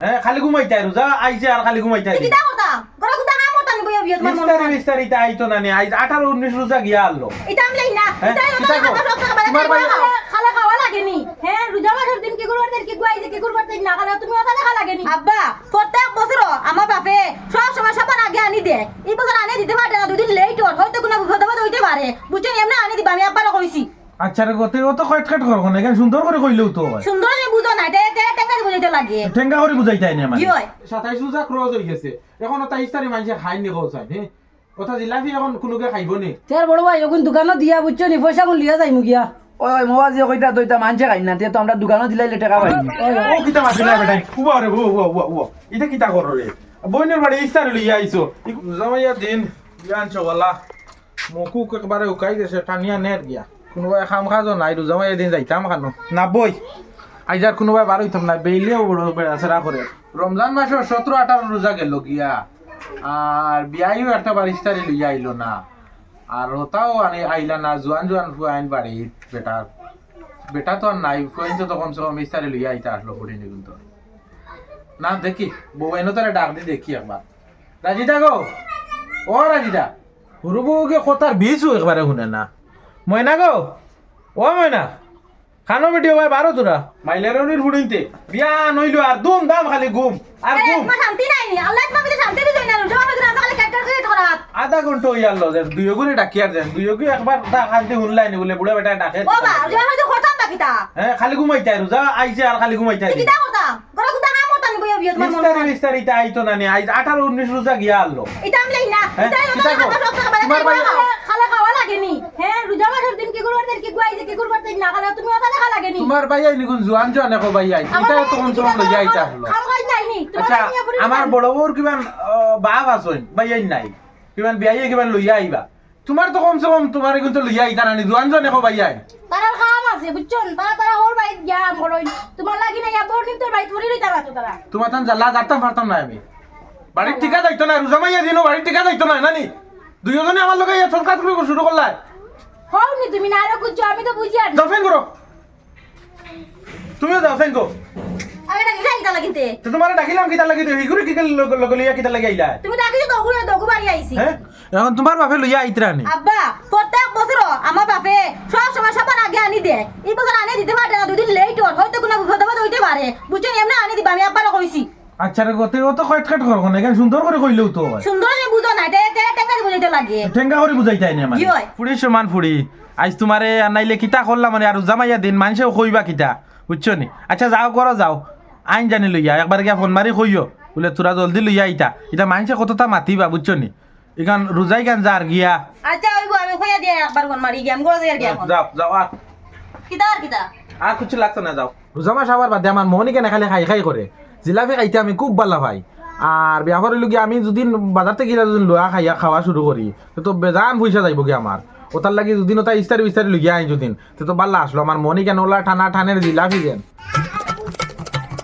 হ্যাঁ খালি ঘুমাইতে আর যা আইছে আর খালি ঘুমাইতে তুই কিতা কথা গড়া কুতা কাম করতাম বইয়া বিয়ে তোমার মন বিস্তারি বিস্তারি তা আইতো না নি আইজ আঠারো উনিশ রোজা গিয়া আনলো। এটা আমি না হ্যাঁ, এটা কও? তোমার ভাই- খালা খাওয়া লাগেনি হ্যাঁ? রোজা মাসের দিন কি করবার দিন কি গুয়াই যে কি করবার দিন না খালা তুমি আব্বা প্রত্যেক বছর আমার বাপে সব সময় সবার আগে আনি দে এই বছর আনি দিতে পারে না দুদিন লেট হয়তো কোনো বিপদ হইতে পারে। বুঝছেন এমনি আনি দিবা আমি আব্বারও কইছি। আচ্ছা রে গতে ও তো কয়েট কাট করব না এখানে সুন্দর করে কইলেও তো হয়। সুন্দর আমি বুঝো না এটা এটা টেঙ্গারি বুঝাইতে লাগে। ঠেঙ্গা করে বুঝাইতে আইনি আমার কি হয়? সাতাইশ রোজা ক্রস হয়ে গেছে। এখন তাইশ তারিখ মানুষে খাইনি কৌসাই হ্যাঁ কথা জিলাপি এখন কোনোকে খাইব নি? তের বড় ভাই এখন দোকানত দিয়া বুঝছ নি পয়সা কোন লিয়া যাই মুগিয়া ওই মোবা যে কইতা দইতা মানছে খাই না তে তো আমরা দোকানে দিলাইলে টাকা পাই ও কিতা মাছি না বেটাই? উবা রে ও ও ও ও এটা কিতা করো রে বইনের বাড়ি ইস্তার লইয়া আইছো জমাইয়া দিন জানছো গলা। মুখু একবারে উকাই গেছে টানিয়া নেট গিয়া? কোনোবাই খাম খাজো নাই রু জমাইয়া দিন যাইতাম খানো। না, বই। আইজার কোনোবাই বার হইতাম না বেইলেও বড় বেড়াছেরা করে রমজান মাসের সতেরো আঠারো রোজা গেল গিয়া। আর বিয়াইও একটা বার ইস্তারি লইয়া আইলো না। আর হতাও আনি আইলা না জোয়ান জোয়ান ফুয়াইন বাড়ি বেটার বেটা তো আর নাই ফুয়াইন তো তখন সব ইস্তারি লইয়া আইতা আসলো পড়িনি কিন্তু না, দেখি বউ এনে তারা ডাক দি দেখি একবার রাজিদা গো ও রাজিদা বউকে কথার বীজও একবারে শুনে না। ময়না গো? ও ময়না খানো বেটিও ভাই বারো তোরা মাইলারনির ফুড়িনতে বিয়া নইলো আর দুম দাম খালি ঘুম আর তোমার শান্তি নাই নি? আল্লাহ তোমার শান্তি দিতে না রোজা মাসের দিন খালি কাট করে ধরাত আধা ঘণ্টা হইয়া লো যে দুই গুণে ডাকি আর যেন দুই গুণে একবার দা খান্তি শুনলাই নি বলে বুড়া বেটা ডাকে। ও বা রোজা মাসের খরচাম বাকিটা হ্যাঁ খালি ঘুমাইতে আর যা আইছে আর খালি ঘুমাইতে তুই কিতা করতাম গড়া কুতা কাম করতাম বইয়া বিয়ে তোমার মন বিস্তারি বিস্তারি তা আইতো না নি আইজ আঠারো উনিশ রোজা গিয়া আনলো। এটা আমি না এটা কিতা? তোমার ভাই- খালা লাগেনি? হ্যাঁ রোজা মাসের দিন কি করবার দিন কি গুয়াই যে কি করবার দিন না খালা তুমি ওটা দেখা লাগেনি? তোমার ভাই আই নিগুন জোয়ান জোয়ান একো ভাই আই এটা তখন তখন লইয়া আইতা হলো খাম খাই আচ্ছা আমার বড় বউর কিমান বাপ আছেন ভাই নাই। কিমান বিয়াইয়ে কিমান লইয়া আইবা। তোমার তো কমসে কম তোমার কিন্তু লইয়া আইতা নানি জোয়ান জোয়ান একো ভাই আই তারা খাম আছে বুঝছন? তারা তারা ওর গিয়া বড়ই তোমার লাগি না ইয়া বড় তোর বাড়ি ধরে রইতা না তো তারা। তোমার তান জ্বালা জারতাম পারতাম না আমি। বাড়ির টিকা যাইতো না রোজা মাইয়া দিনও বাড়ির টিকা যাইতো না নানি? দুইজনে আমার লগে ইয়া সরকার করে শুরু করলাই হওনি তুমি না আরও বুঝছ আমি তো বুঝি আর যাও ফেন করো। তুমিও যাও ফেন করো। আগে ডাকি খাই তা লাগিতে? তো তোমার ডাকিলাম কিতা লাগি দিও হিগুরে কি লগে লইয়া কিতা লাগি আইলা? তুমি ডাকিছো তো ওগুলো দগু বাড়ি আইছি। হ্যাঁ? এখন তোমার বাপে লইয়া আইতরানি আব্বা প্রত্যেক বছর আমার বাপে সব সময় সবার আগে আনি দে। এই বছর আনি দিতে পারে না দুদিন লেট হয়তো কোনো বিপদ হইতে পারে। বুঝছেন এমনি আনি দিবা আমি আব্বারও কইছি। আচ্ছা রে গতে ও তো কয়েট কাট করব না এখানে সুন্দর করে কইলেও তো হয়। সুন্দর আমি বুঝো না এটা এটা টেঙ্গারি বুঝাইতে লাগে। ঠেঙ্গা করে বুঝাইতে আইনি আমার কি ফুড়ি সমান ফুড়ি আজ তোমারে আনাইলে কিতা করলাম মানে আর জামাইয়া দিন মানুষেও কইবা কিতা। বুঝছ নি? আচ্ছা যাও করো যাও। আইন জানি লইয়া একবার গিয়া ফোন মারি কইও। বলে তোরা জলদি লইয়া আইতা এটা মানুষে কতটা মাতিবা বুঝছ নি? এখান রোজাই গান যার গিয়া। আচ্ছা ওইবো আমি কইয়া দিয়ে একবার কোন মারি গেম করে দিয়ে গিয়া যাও যাও আর কিতা আর কিতা? আর কিছু লাগতো না যাও। রোজা মাস আবার বাদে আমার মনি কেন খালি খাই খাই করে জিলাপি খাইতে আমি খুব ভালো পাই আর বিয়া করিল গিয়ে আমি যদি বাজার থেকে গিয়ে যদি লোয়া খাইয়া খাওয়া শুরু করি তো বেজান পয়সা যাইব কি আমার ওটার লাগি দুদিন ওটা ইস্তারি বিস্তারি লুগিয়া আই দুদিন তো তো বাল্লা আসলো আমার মনি কেন ওলা ঠানা ঠানের জিলাপি যেন।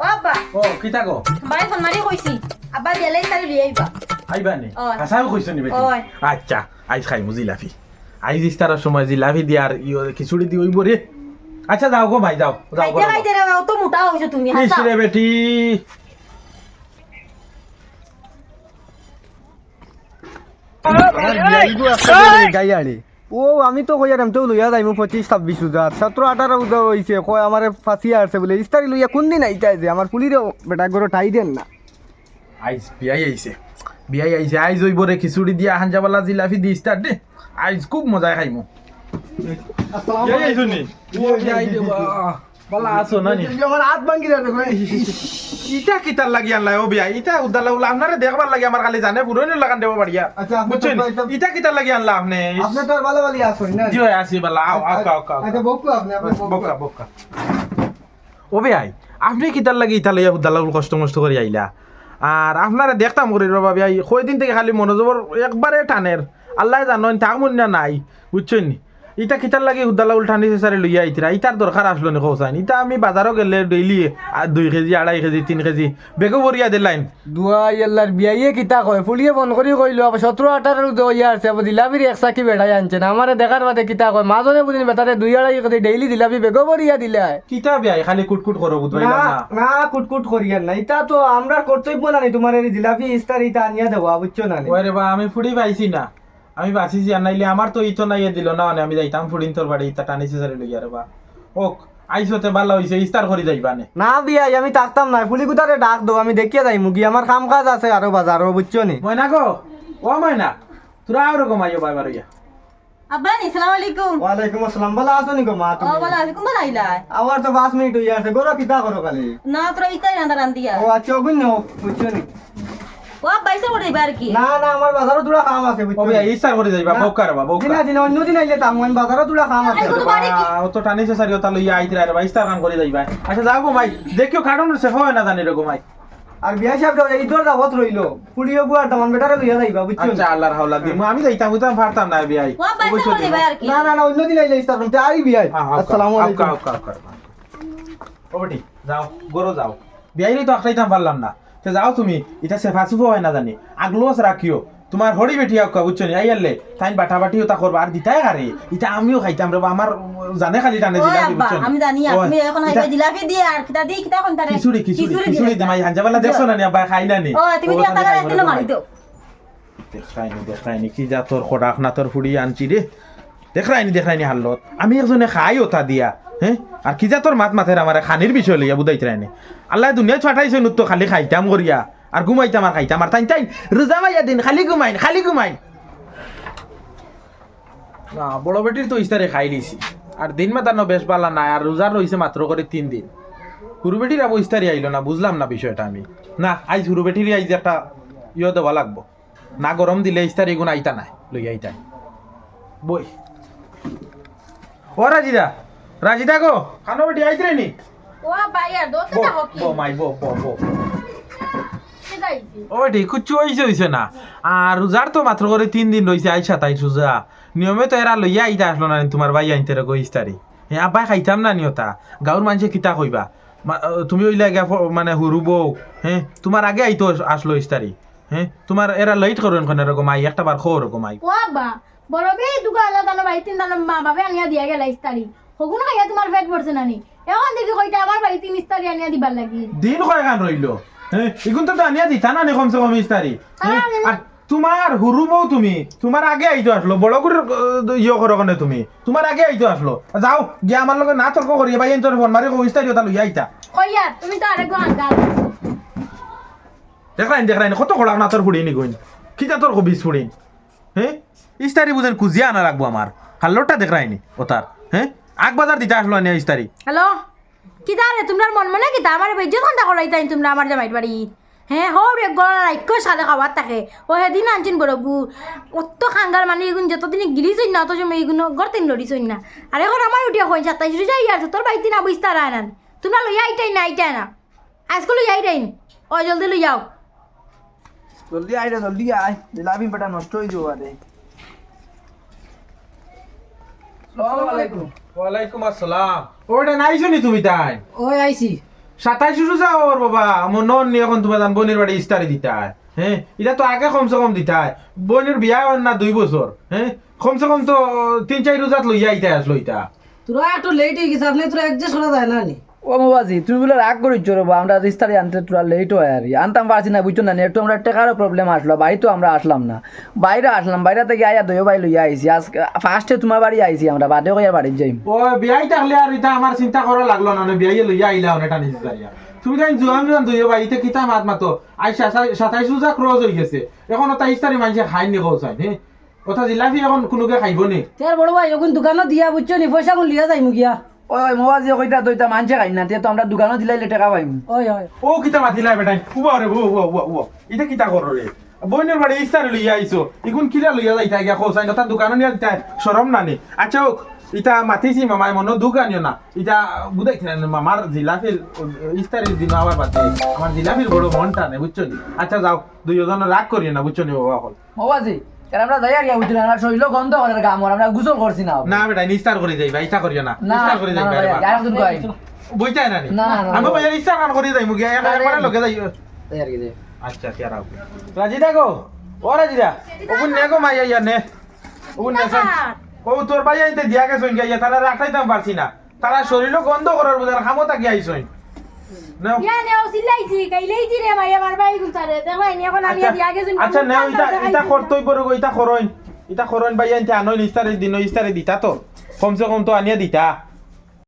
ও ও গো বাই ফোন মারি কইছি আব্বা গেলে তারি লিয়ে আইবা আইবা নি? ওই। হাসাও কইছ নি বেটি? ওই। আচ্ছা আইজ খাইমু জিলাপি। আইজ ইস্তারের সময় জিলাপি দি আর ইয়ো খিচুড়ি দি ওইব রে আচ্ছা যাও গো ভাই যাও যাও খাইতে খাইতে রে অত মোটা হইছো তুমি হাসা। রে বেটি। গাইয়াড়ি ও আমি তো কইয়ার আমি তো লইয়া যাইমু পঁচিশ ছাব্বিশ হাজার। সতেরো আঠারো উদা হইছে কয় আমার ফাঁসিয়া আছে বলে। ইস্তারি লইয়া কোন দিন আইতাই যে আমার পুলিরও বেটা গরো ঠাই দেন না। আইজ বিয়াই আইছে। বিয়াই আইছে আইজ ওই বরে খিচুড়ি দিয়া হাঞ্জাবালা জিলাপি দি স্টার্ট দে। আইজ খুব মজা খাইমু। বিয়াই বিয়াই ইটা কিতার লাগি আনলাই ও বিয়া? ইটা উদালা উলা আপনারে দেখবার লাগি আমার খালি জানে পুরনো লাগান দেব পারিয়া আচ্ছা, বুঝছেন? ইটা কিতার লাগি আনলা আপনি? আপনি তো ভালো ভালো আসুন না জি আসি বালা আও আও কাও কাও আচ্ছা বকু আপনি আপনি বকা। বকা ও ভাই আপনি কিতার লাগি লইয়া উদালা কষ্ট মষ্ট করে আইলা। আর আপনারা দেখতাম করি রবা ভাই কই দিন থেকে খালি মনোযোগর একবারে টানের। আল্লাহ জানেন থাক মন না নাই বুঝছেন নি? ইটা কিতার লাগি উদ্দালা উল্টানি সারে লইয়া আইতিরা ইটার দরকার আসলো নি কৌসাইন ইটা আমি বাজারও গেলে ডেইলি দুই কেজি আড়াই কেজি তিন কেজি। বেগো বরিয়া দিলাইন দুয়াই আল্লাহর বিয়াইয়ে কিতা কয় ফুলিয়ে ফোন করি কইলো আবার সতেরো আঠারো ইয়ে আছে আবার জিলাপির এক চাকি বেড়াই আনছে। না আমারে দেখার বাদে কিতা কয় মাজনে বুঝিনি বেটারে দুই আড়াই কেজি ডেইলি জিলাপি বেগো বরিয়া দিলে। কিতা বিয়াই খালি কুটকুট করো বুধবাইলা না না কুটকুট করিয়ান না এটা তো আমরা কর্তব্য না নি তোমার এই জিলাপি ইস্তার ইটা আনিয়া দেবো বুঝছ না ওরে বা আমি ফুড়ি পাইছি না। আমি বাঁচিছি আর নাইলে আমার তো ইতো নাইয়ে দিল না মানে আমি যাইতাম ফুড়িন তোর বাড়ি ইতা টানিছে সারে লইয়া রে বা। ওক আইসতে ভালো হইছে ইস্তার করি যাইবা নে? না বিয়াই আমি থাকতাম না ফুলি কুতারে ডাক দো আমি দেখিয়ে যাই মুগি আমার কাম কাজ আছে আরও বাজারও বুঝছ নি? ময়না গো ও ময়না তোরা আর রকম আইও বাইবার ইয়া। আব্বা নি সালাম আলাইকুম। ওয়ালাইকুম আসসালাম ভালো আছো নি গো মা ও তুমি বলা আছে কোন আইলা? আমার তো পাঁচ মিনিট হয়ে আছে গরো কিতা করো খালি? না তোরা ইস্তারি রান্দা রান্দিয়া ও আচ্ছা ওগুন নো বুঝছ নি? ও বাইসা করে দিবা আর কি না না আমার বাজারও তুলা কাম আছে বুঝছ করি যাইবা। বা দিনা দিনা অন্য দিন আইলে তাম আমি বাজারও তুলা কাম আছে? ও তো রে কাম করি যাইবা আচ্ছা যাও গো ভাই দেখিও কারণ সে হয় না জানি রে গো ভাই আর বিয়া এই তোর দাবত রইল ফুলিও গুয়ার দামান বেটারে লইয়া যাইবা বুঝছ নি? আচ্ছা আল্লাহর হাওলা দিমু আমি যাইতাম পারতাম না বিয়াই না না না অন্য দিন আইলে আই বিয়াই আসসালামু আলাইকুম ও বেটি যাও গরো যাও বিয়াই তো আখাইতাম পারলাম না তো যাও তুমি এটা সেফা সুফা হয় না জানি আগলোস রাখিও তোমার হরি বেটি আকা বুঝছ নি আইয়ালে তাই বাটা বাটিও তা করবা আর দিতাই গারে এটা আমিও খাইতাম রে আমার জানে খালি টানে জিলাপি বুঝছ আমি জানি তুমি এখন হাইবা জিলাপি দিয়ে আর কিতা দিয়ে কিতা কোন তারে খিচুড়ি খিচুড়ি খিচুড়ি দিয়ে দিমাই হাঞ্জাবালা দেখছ না নি আব্বা খাই না? নি ও তুমি দিয়া টাকা একদিন মারি দাও দেখাইনি দেখাইনি কি যা তোর খোরাক না তোর ফুড়ি আনছি রে দেখাইনি দেখাইনি হাল্লত। আমি একজনে খাই ওটা দিয়া হ্যাঁ আর কি যা তোর মাত মাথের আমার খানির বিষয় লইয়া বুঝাইতে রাইনি আল্লাহ দুনিয়া ছটাইছে তো খালি খাইতাম করিয়া আর ঘুমাইতাম আর খাইতাম আর তাই তাই রোজা মাইয়া দিন, খালি ঘুমাইন খালি ঘুমাইন। না, বড় বেটির তো ইস্তারে খাই লিছি। আর দিন মাতানো বেশ পালা নাই আর রোজা রইছে মাত্র করে তিন দিন। হুরু বেটির আবু ইস্তারি আইলো না বুঝলাম না বিষয়টা আমি। না, আইজ হুরু বেটির আইজ একটা ইয়ে দেওয়া লাগবো। না গরম দিলে ইস্তারি গুণ আইতা নাই লই আইতাই। বই। ও রাজিদা রাজিদা গো খানো বেটি আইতে নি ও হকি বো মাই বো বো বো। কুচু হইছে হইছে না? আর রোজার তো মাত্র করে তিন দিন রইছে আই সাতাইশ রোজা। নিয়মে তো এরা লইয়া আইতা আসলো না তোমার ভাই আইতে রে গো ইস্তারি। হ্যাঁ আব্বাই খাইতাম না নিয়তা। গাঁর মানুষে কিতা কইবা? তুমি ওই লাগে মানে হুরু বউ হ্যাঁ? তোমার আগে আইতো আসলো ইস্তারি হ্যাঁ? তোমার এরা লেট করো এখন এরকম আই একটা বার খো ওরকম আই ও আব্বা বড় বে দুগা আলাদা দানো বাড়ি তিন দানো মা বাবা আনিয়া দিয়া গেল ইস্তারি হগুন খাইয়া তোমার পেট পড়ছে নানি। এখন দেখি কইটা আমার বাড়ি তিন ইস্তারি আনিয়া দিবার লাগি। দিন কয় গান রইল এখন তো আনিয়া দিতা না নি কমসে কম ইস্তারি? আর তোমার হুরু বউ তুমি। তোমার আগে আইতো আসলো। বড় করে ইয়ে করো কেন তুমি। তোমার আগে আইতো আসলো। যাও গিয়ে আমার লগে না তর্ক করি ভাই তোর ফোন মারি কো ইস্তারি ওটা লইয়া আইতা। কইয়া তুমি তো আরেক আনকাল দেখলাইন দেখলাইন কত খোলা না তোর ফুড়ি নি কইন কি যা তোর কবিস ফুড়িন হ্যাঁ ইস্তারি বুঝেন কুজিয়া আনা রাখব আমার। হাল্লোটা দেখলাইনি ওতার হ্যাঁ? আগ বাজার দিতে আসলো আনিয়া ইস্তারি। হ্যালো? কি তারে তোমার মন মনে কি তা আমার বেজ্জত ঘণ্টা করাই তাই তোমরা আমার জামাইট বাড়ি? হ্যাঁ হো রে গলা রাইক্য সালে খাবার থাকে। ও সেদিন আনছেন বড় বু অত খাঙ্গার মানে এগুন যতদিন গিলিছই না অত সময় এগুলো গড়তেন লড়িছই না। আর এখন আমার উঠিয়া হয়ে সাতাইশ যাই আর তোর বাড়িতে না বুঝতে আর আনান তোমরা লইয়া আইটাই না আইটাই না। আজকে লইয়া আইটাই ও জলদি লই যাও জলদি রে জলদি আয়। জিলাপি বেটা নষ্ট হয়ে যাব আরে ওয়ালাইকুম আসসালাম। ওটা নাইছো নি তুমি তাই? ওই আইছি। সাতাইশ রোজা ওর বাবা। আমার নন নিয়ে এখন তোমার জান বোনের বাড়ি ইস্তারি দিতায় হ্যাঁ? এটা তো আগে কমসে কম দিতাই। বোনের বিয়া না দুই বছর হ্যাঁ? কমসে কম তো তিন চার রোজাত লইয়া আইতে আসলো ইতা তোরা একটু লেট হয়ে গেছে আপনি তোরা একজাস্ট করা যায় না নি? ও বাবাজি তুমি বলে রাগ করিচ্ছ রে বা আমরা রিস্তারি আনতে তোরা লেট হয় আর। আনতাম পারছি না বুঝছ না একটু আমরা টাকারও প্রবলেম আসলো বাড়ি তো আমরা আসলাম না। বাইরে আসলাম বাইরে থেকে আয়া দইও বাড়ি লইয়া আইসি আজ ফার্স্টে তোমার বাড়ি আইসি আমরা বাদে কইয়া বাড়ি যাই ও বিয়াই থাকলে আর এটা আমার চিন্তা করা লাগল না না বিয়াই লইয়া আইলা অনেকটা নিচে তুমি জানি জোয়ান জোয়ান দুই ভাই ইতে কিতা মাত মাতো? আই সাতাইশ রোজা ক্রস হয়ে গেছে। এখন ওটা ইস্তারি মানুষে খাইনি কৌসাই হ্যাঁ ওটা জিলাপি এখন কোনোকে খাইব নি? তোর বড় ভাই এখন দোকানত দিয়া বুঝছ নি? পয়সা কোন লিয়া যাইমু গিয়া ওই মোবাজি কইতা দইতা মানছে খাই না তে তো আমরা দোকানও দিলাইলে টাকা পাইম। ওই ওই। ও কিতা মাতিলা বেটাই? উবা রে ও ও ও ও কিতা করো রে? বইনের বাড়ি ইস্তারি লইয়া আইছো। এখন কিলা লইয়া যাইতা গিয়া কৌসাই না তার দোকানে নিয়ে দিতা সরম নানি আচ্ছা ওক ইটা মাতিছি মামাই মনো দুঃখ আনিও না। ইটা বুঝাই মামার জিলাপির ইস্তারির দিন আবার বাদে আমার জিলাপির বড় মনটা নেই বুঝছ নি? আচ্ছা যাও দুইজন রাগ করিও না বুঝছ নি বাবা হল মোবাজি এর আমরা যাই আর গিয়া বুঝছি আমরা শরীর গন্ধ করে গাম আমরা গুসল করছি না। না বেটা ইস্তার করে যাইবা ইতা করিও না। না ইস্তার করে না, ভাই, আর একজন কই বুঝতাই না না, না, আমি না। ভাই কান করে না, একবারে না। লগে যাই। যাই আর কি যাই। আচ্ছা তিয়ারা রাজিদা গো ও রাজিদা ওগুন নে গো মাইয়া ইয়া নে। ওগুন নে। ও তোর ভাই আইতে দিয়া গেছন গিয়া তারা রাখাইতাম পারছি না। তারা শরীরও গন্ধ করার বুঝার খামো তাকি আইছই নাও ইয়া নাও সিলাইছি কাইলেইছি রে মাইয়া মারবা এই গুতারে দেখো এনি এখন আমি আচ্ছা দিয়া গেছুন আচ্ছা নাও ইটা ইটা করতই পড়ো গো ইটা করইন ইটা করইন ভাই আনতে আনো ইস্তারে দিন ইস্তারে দিতা তো। কমসে কম তো আনিয়া দিতা।